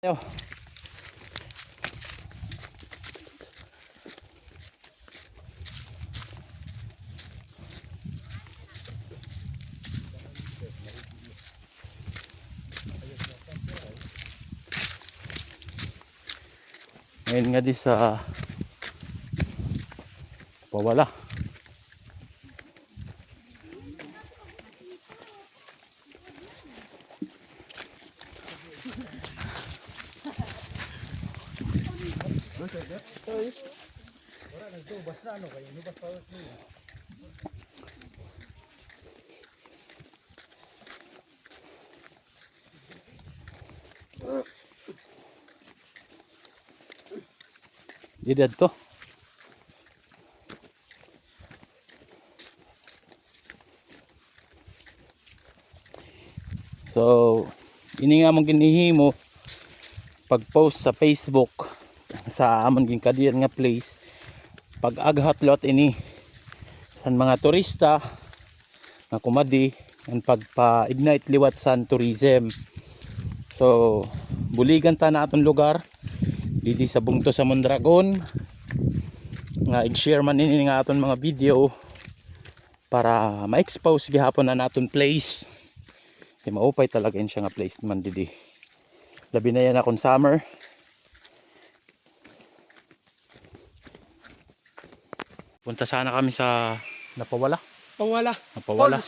Yo. Ngayon nga di sa pawala. Di to. So, ini nga mong ginihimo pag-post sa Facebook sa amon ging kadiyan nga place. Pag aghat lot ini sa mga turista nga kumadi ang pagpa-ignite liwat san tourism. So, buligan ta na atong lugar. Dili sa bungto sa Mondragon. Nga i-share man ini nga aton mga video para ma-expose gihapon na naton place. Kay maupay talaga yun siya nga place man didi. Labi na yan akong summer punta sana kami sa napawala? Pawala. napawala?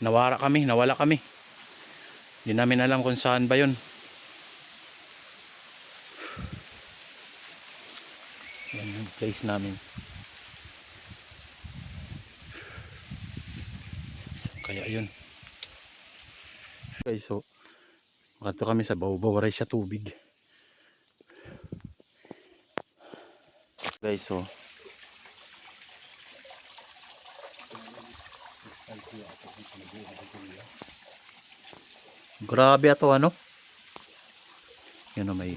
Nawara kami nawala kami. Hindi namin alam kung saan ba yun. Yan yung place namin. Kaya yun. Guys so makato kami sa baw-bawaray sa tubig. Guys so Grabe ato ano? Yan o may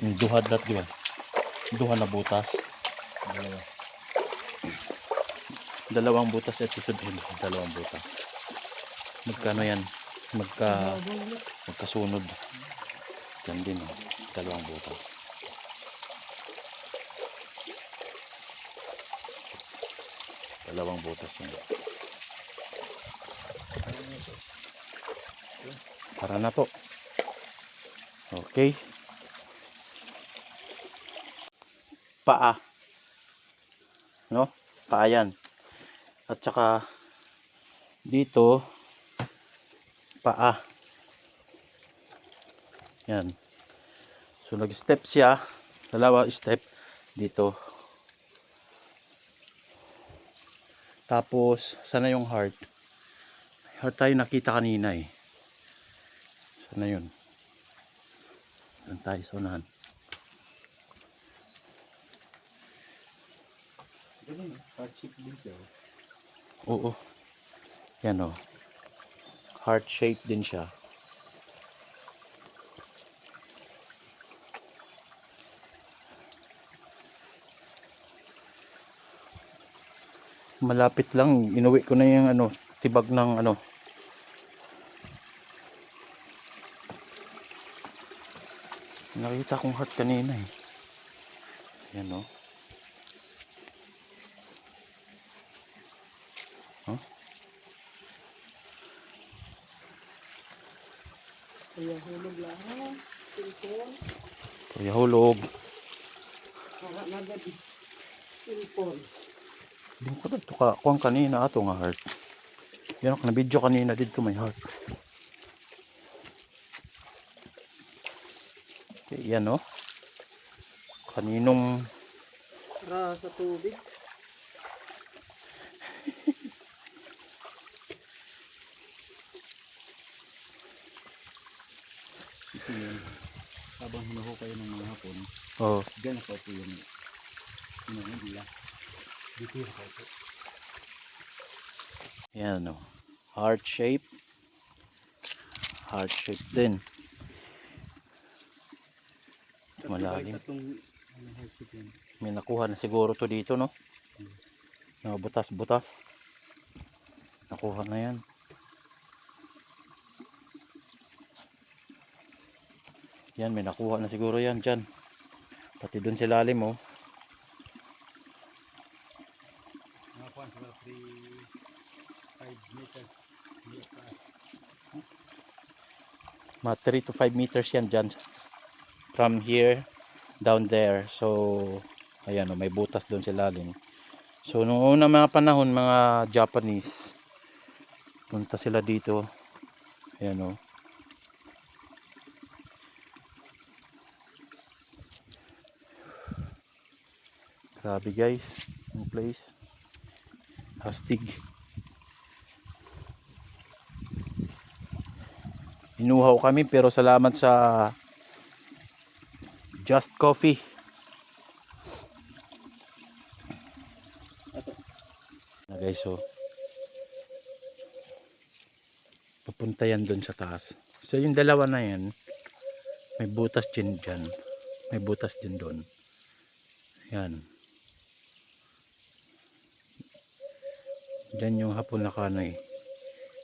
Yung duhad na di ba? Duha na butas. Dalawa. Dalawang butas at susod yun. Dalawang butas. Magkano yan? Magka magkasunod. Yan din oh. Dalawang butas. Dalawang butas yun. Para na to. Okay. Paa. No? Paa yan. At saka dito paa. Yan. So nag-step siya. Dalawa step dito. Tapos, sana yung heart? Heart tayo nakita kanina eh. Sana yun? Doon tayo sa unahan. Heart shape din siya. Oo. Yan o. Heart shape din siya. Malapit lang. Inuwi ko na yung ano, tibag ng ano. Nakita kong heart kanina eh. Yan o. Kaya hulog lang. Cellphone. Kaya hulog. Wala na gadi. Cellphone. Hindi ko dito ka kuang kanina ato nga heart. Yan ako na video kanina dito may heart. Okay, yan oh. Kaninong Ra sa tubig. Yun. Habang hinuhukay ng mga hapon, oh, dyan nakaupo yung inuhin nila. Dito yung nakaupo. yan oh. Heart shape. Heart shape din. Malalim. Ano. May nakuha na siguro to dito, no? Mga butas-butas. Nakuha na yan. Yan, may nakuha na siguro yan dyan. Pati dun sa lalim, oh. Mga kwan sila 3 5 meters. Hindi taas. Mga 3 to 5 meters yan dyan. From here, down there. So, ayan, oh, may butas dun sa lalim. So, nung una mga panahon, mga Japanese, punta sila dito. Ayan, oh. Grabe guys, yung place. Hastig. Inuhaw kami pero salamat sa Just Coffee. Na guys, so papunta yan doon sa taas. So yung dalawa na yan, may butas din dyan. May butas din doon. Yan. Diyan yung hapon na kanoy.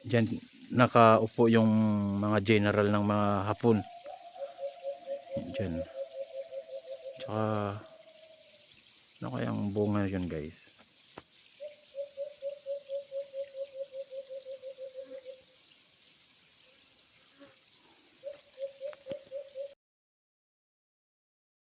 Diyan nakaupo yung mga general ng mga hapon. Diyan. Tsaka ano kayang bunga yun guys?